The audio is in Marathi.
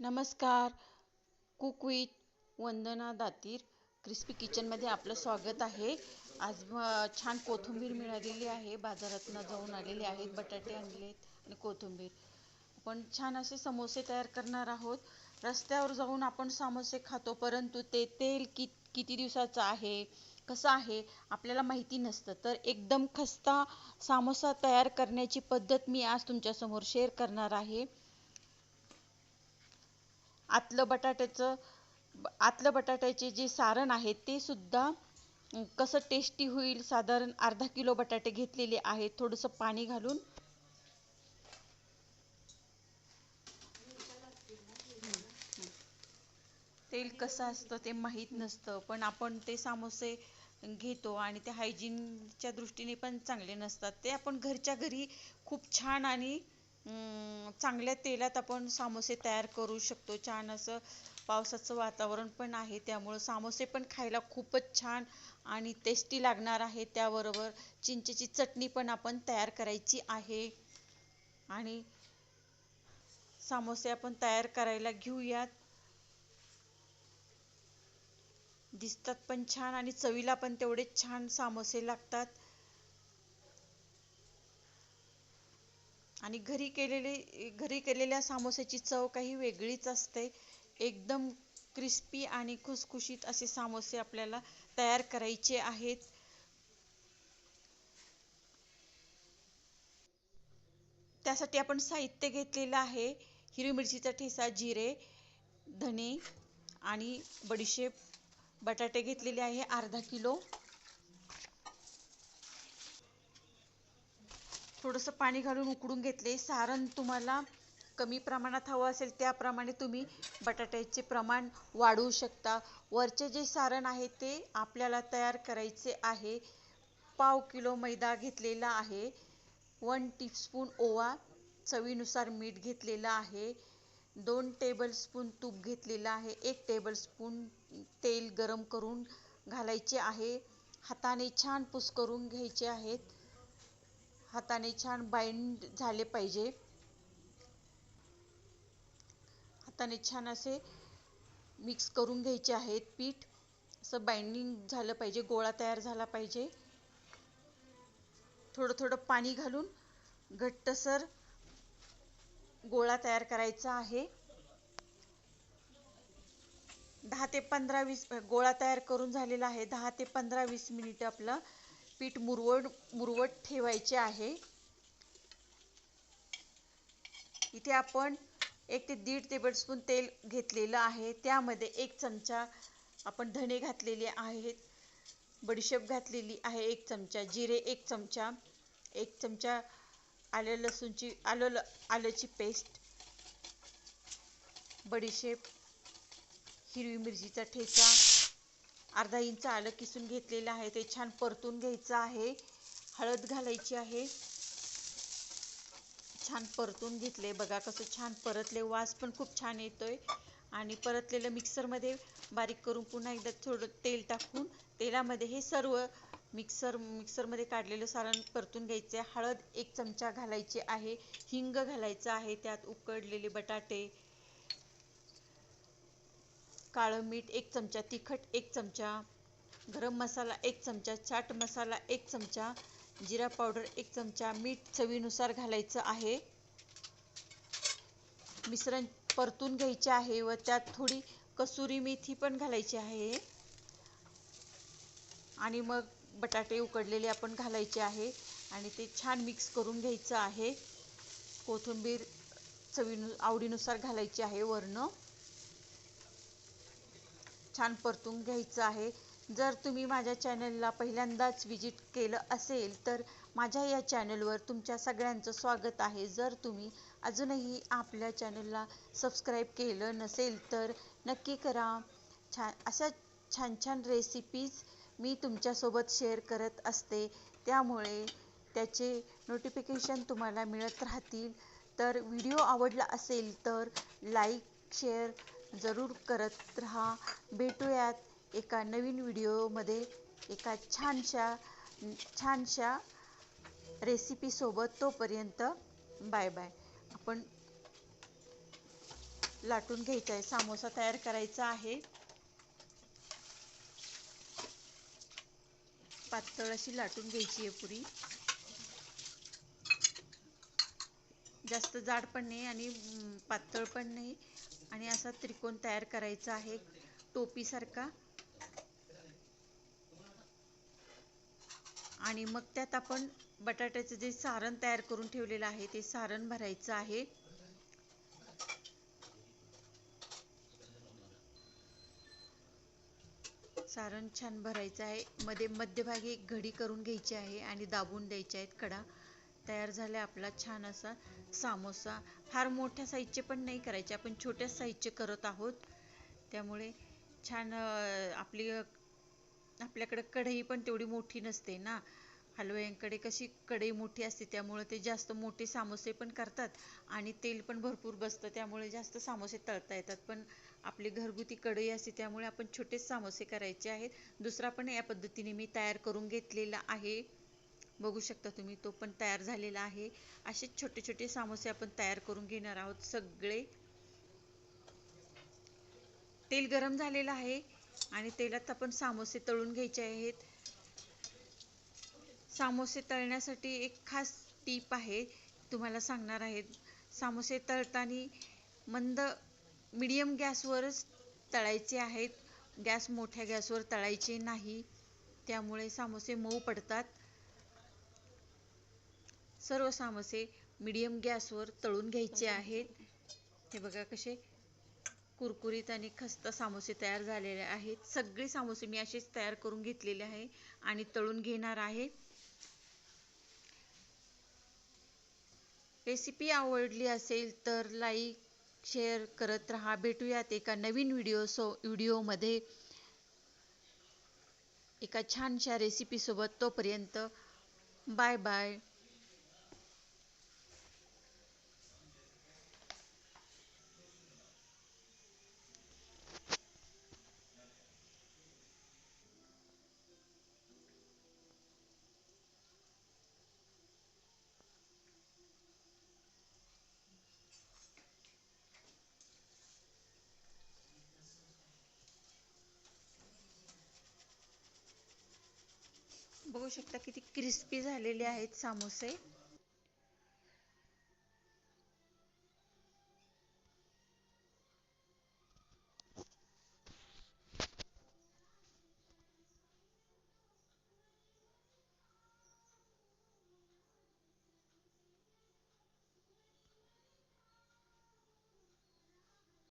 नमस्कार. Cook with Vandana Datir crispy किचनमध्ये आपलं स्वागत आहे. आज छान कोथिंबीर मिळालेली आहे. बाजारातनं जाऊन आलेले आहेत बटाटे आणलेत आणि कोथिंबीर. आपण छान असे समोसे तयार करणार आहोत. रस्त्यावर जाऊन आपण समोसे खातो परंतु ते तेल कि किती दिवसाचं आहे कसं आहे आपल्याला माहिती नसतं. तर एकदम खस्ता सामोसा तयार करण्याची पद्धत मी आज तुमच्यासमोर शेअर करणार आहे. आतलं बटाट्याचं आतलं बटाट्याचे जे सारण आहे ते सुद्धा कसं टेस्टी होईल साधारण अर्धा किलो बटाटे घेतलेले आहेत थोडंसं पाणी घालून. तेल कसं असतं ते माहीत नसतं पण आपण ते सामोसे घेतो आणि ते हायजीनच्या दृष्टीने पण चांगले नसतात. ते आपण घरच्या घरी खूप छान आणि चांगल्या तेलात आपण सामोसे तयार करू शकतो. छान असं पावसाचं वातावरण पण आहे त्यामुळं सामोसे पण खायला खूपच छान आणि टेस्टी लागणार आहे. त्याबरोबर चिंचेची चटणी पण आपण तयार करायची आहे. आणि सामोसे आपण तयार करायला घेऊयात. दिसतात पण छान आणि चवीला पण तेवढे छान सामोसे लागतात. आणि घरी केलेले घरी केलेल्या सामोस्याची चव काही वेगळीच असते. एकदम क्रिस्पी आणि खुसखुशीत असे सामोसे आपल्याला तयार करायचे आहेत. त्यासाठी आपण साहित्य घेतलेलं आहे. हिरवी मिरचीचा ठेसा जिरे धने आणि बडीशेप बटाटे घेतलेले आहे अर्धा किलो. थोडंसं पाणी घालून उकडून घेतले. सारण तुम्हाला कमी प्रमाणात हवं असेल त्याप्रमाणे तुम्ही बटाट्याचे प्रमाण वाढवू शकता. वरचे जे सारण आहे ते आपल्याला तयार करायचे आहे. पाव किलो मैदा घेतलेला आहे. वन टीस्पून ओवा चवीनुसार मीठ घेतलेलं आहे. दोन टेबलस्पून तूप घेतलेलं आहे. एक टेबलस्पून तेल गरम करून घालायचे आहे. हाताने छान पुस करून घ्यायचे आहेत. हाताने छान बाइंड झाले पाहिजे. हाताने छान असे मिक्स करून घ्यायचे आहेत पीठ. असं बाइंडिंग झालं पाहिजे गोळा तयार झाला पाहिजे. थोडं थोडं पाणी घालून घट्टसर गोळा तयार करायचा आहे. दहा ते पंधरा वीस गोळा तयार करून झालेला आहे. दहा ते पंधरा वीस मिनिट आपलं पीठ मुरवड मुरवट ठेवायचे आहे. इथे आपण एक ते दीड टेबलस्पून तेल घेतलेलं आहे. त्यामध्ये एक चमचा आपण धणे घातलेले आहेत. बडीशेप घातलेली आहे एक चमचा. जिरे एक चमचा. एक चमचा आलं लसूणची आलं आल्याची पेस्ट बडीशेप. हिरवी मिरचीचा ठेचा. अर्धा इंच आलं किसून घेतलेलं आहे. ते छान परतून घ्यायचं आहे. हळद घालायची आहे. छान परतून घेतले बघा कसं छान परतले वास पण खूप छान येतोय. आणि परतलेलं मिक्सरमध्ये बारीक करून पुन्हा एकदा थोडं तेल टाकून तेलामध्ये हे सर्व मिक्सर मिक्सरमध्ये काढलेलं सारण परतून घ्यायचे हळद एक चमचा घालायची आहे. हिंग घालायचं आहे. त्यात उकडलेले बटाटे काळं मीठ एक चमचा तिखट एक चमचा गरम मसाला एक चमचा चाट मसाला एक चमचा जिरा पावडर एक चमचा मीठ चवीनुसार घालायचं आहे. मिश्रण परतून घ्यायचे आहे व त्यात थोडी कसुरी मेथी पण घालायची आहे. आणि मग बटाटे उकडलेले आपण घालायचे आहे आणि ते छान मिक्स करून घ्यायचं आहे. कोथिंबीर चवीनु आवडीनुसार घालायची आहे वरनं छान परतून घ्यायचं आहे. जर तुम्ही माझ्या चॅनलला पहिल्यांदाच विजिट केलं असेल तर माझ्या या चॅनलवर तुमच्या सगळ्यांचं स्वागत आहे. जर तुम्ही अजूनही आपल्या चॅनलला सबस्क्राईब केलं नसेल तर नक्की करा. छान अशा छान छान रेसिपीज मी तुमच्यासोबत शेअर करत असते. त्यामुळे त्याचे नोटिफिकेशन तुम्हाला मिळत राहतील. तर व्हिडिओ आवडला असेल तर लाईक शेअर जरूर करत राहा. भेटूयात एका नवीन व्हिडिओमध्ये एका छानशा छानशा रेसिपीसोबत तोपर्यंत बाय बाय आपण लाटून घ्यायचा आहे सामोसा तयार करायचा आहे. पातळ अशी लाटून घ्यायची आहे पुरी. जास्त जाड पण नाही आणि पातळ पण नाही. आणि असा त्रिकोण तयार करायचा आहे टोपीसारखा. आणि मग त्यात आपण बटाट्याचं जे सारण तयार करून ठेवलेलं आहे ते सारण भरायचं आहे. सारण छान भरायचं आहे. मध्ये मध्यभागी एक घडी करून घ्यायची आहे आणि दाबून द्यायची आहेत कडा. तयार झाला आपला छान असा सामोसा फार मोठ्या साईजचे पण नाही करायचे. आपण छोट्या साईजचे करत आहोत. त्यामुळे छान आपली आपल्याकडे कढई पण तेवढी मोठी नसते ना. हलवयांकडे कशी कढई मोठी असते त्यामुळे ते जास्त मोठे सामोसे पण करतात आणि तेल पण भरपूर बसतं त्यामुळे जास्त सामोसे तळता येतात. पण आपली घरगुती कढई असते त्यामुळे आपण छोटेच सामोसे करायचे आहेत. दुसरा पण या पद्धतीने मी तयार करून घेतलेला आहे. बघू शकता तुम्ही तो पण तयार झालेला आहे. असे छोटे छोटे सामोसे आपण तयार करून घेणार आहोत सगळे. तेल गरम झालेलं आहे आणि तेलात आपण सामोसे तळून घ्यायचे आहेत. सामोसे तळण्यासाठी एक खास टीप आहे तुम्हाला सांगणार आहेत. सामोसे तळताना मंद मिडियम गॅसवरच तळायचे आहेत. गॅस मोठ्या गॅसवर तळायचे नाही. त्यामुळे सामोसे मऊ पडतात. सर्व सामोसे मिडियम गॅसवर तळून घ्यायचे आहेत. हे बघा कसे कुरकुरीत आणि खस्त सामोसे तयार झालेले आहेत. सगळे सामोसे मी असेच तयार करून घेतलेले आहे आणि तळून घेणार आहे. रेसिपी आवडली असेल तर लाईक शेअर करत राहा. भेटूयात एका नवीन व्हिडिओ सो व्हिडिओमध्ये एका छानशा रेसिपीसोबत तोपर्यंत बाय बाय शकता? किती क्रिस्पी झालेले आहेत सामोसे.